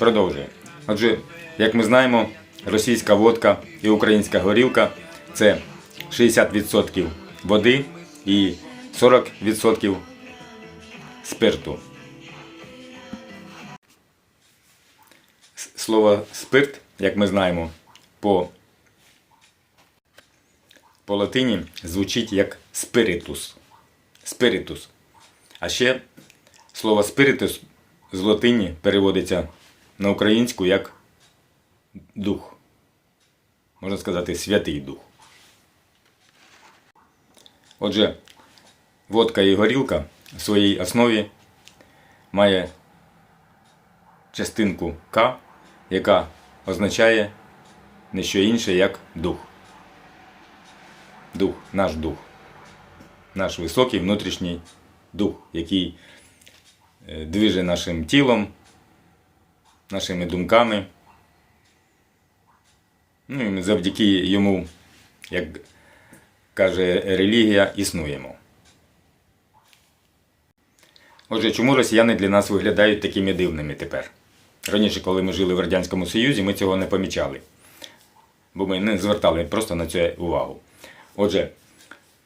Продовжує. Отже, як ми знаємо, російська водка і українська горілка це 60% води і 40% спирту. Слово спирт, як ми знаємо, по, по латині звучить як спиритус. Спиритус. А ще слово спиритус з латині переводиться на українську як дух. Можна сказати, святий дух. Отже, водка і горілка в своїй основі має частинку К, яка означає не що інше, як дух. Дух, наш дух. Наш високий внутрішній дух, який е, движе нашим тілом, нашими думками. Ну і ми завдяки йому, як каже релігія, існуємо. Отже, чому росіяни для нас виглядають такими дивними тепер? Раніше, коли ми жили в Радянському Союзі, ми цього не помічали. Бо ми не звертали просто на це увагу. Отже,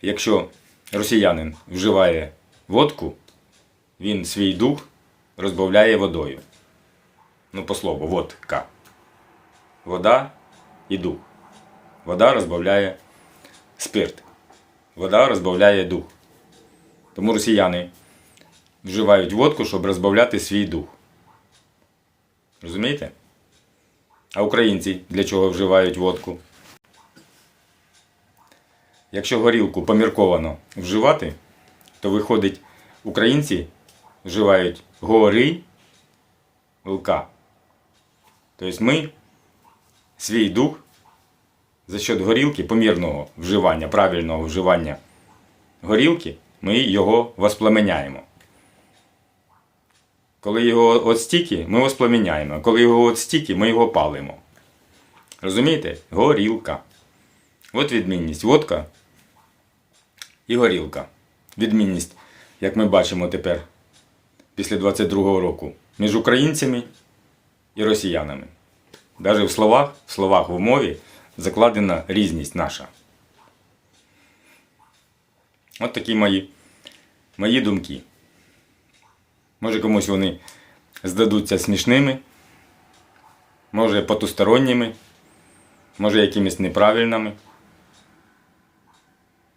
якщо росіянин вживає водку, він свій дух розбавляє водою. Ну, по слову, водка. Вода і дух. Вода розбавляє спирт. Вода розбавляє дух. Тому росіяни вживають водку, щоб розбавляти свій дух. Розумієте? А українці для чого вживають водку? Якщо горілку помірковано вживати, то виходить, українці вживають гори лка. Тобто ми свій дух за счет горілки, помірного вживання, правильного вживання горілки, ми його воспламеняємо. Коли його от стільки, ми воспламеняємо. Коли його от стільки, ми його палимо. Розумієте? Горілка. От відмінність. Водка і горілка. Відмінність, як ми бачимо тепер, після 22-го року, між українцями і росіянами. Навіть в словах, в словах в мові закладена різність наша. От такі мої, мої думки. Може комусь вони здадуться смішними, може потусторонніми, може якимись неправильними.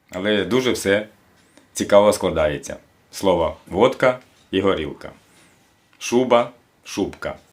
Але дуже все цікаво складається. Слово водка і горілка. Шуба, шубка.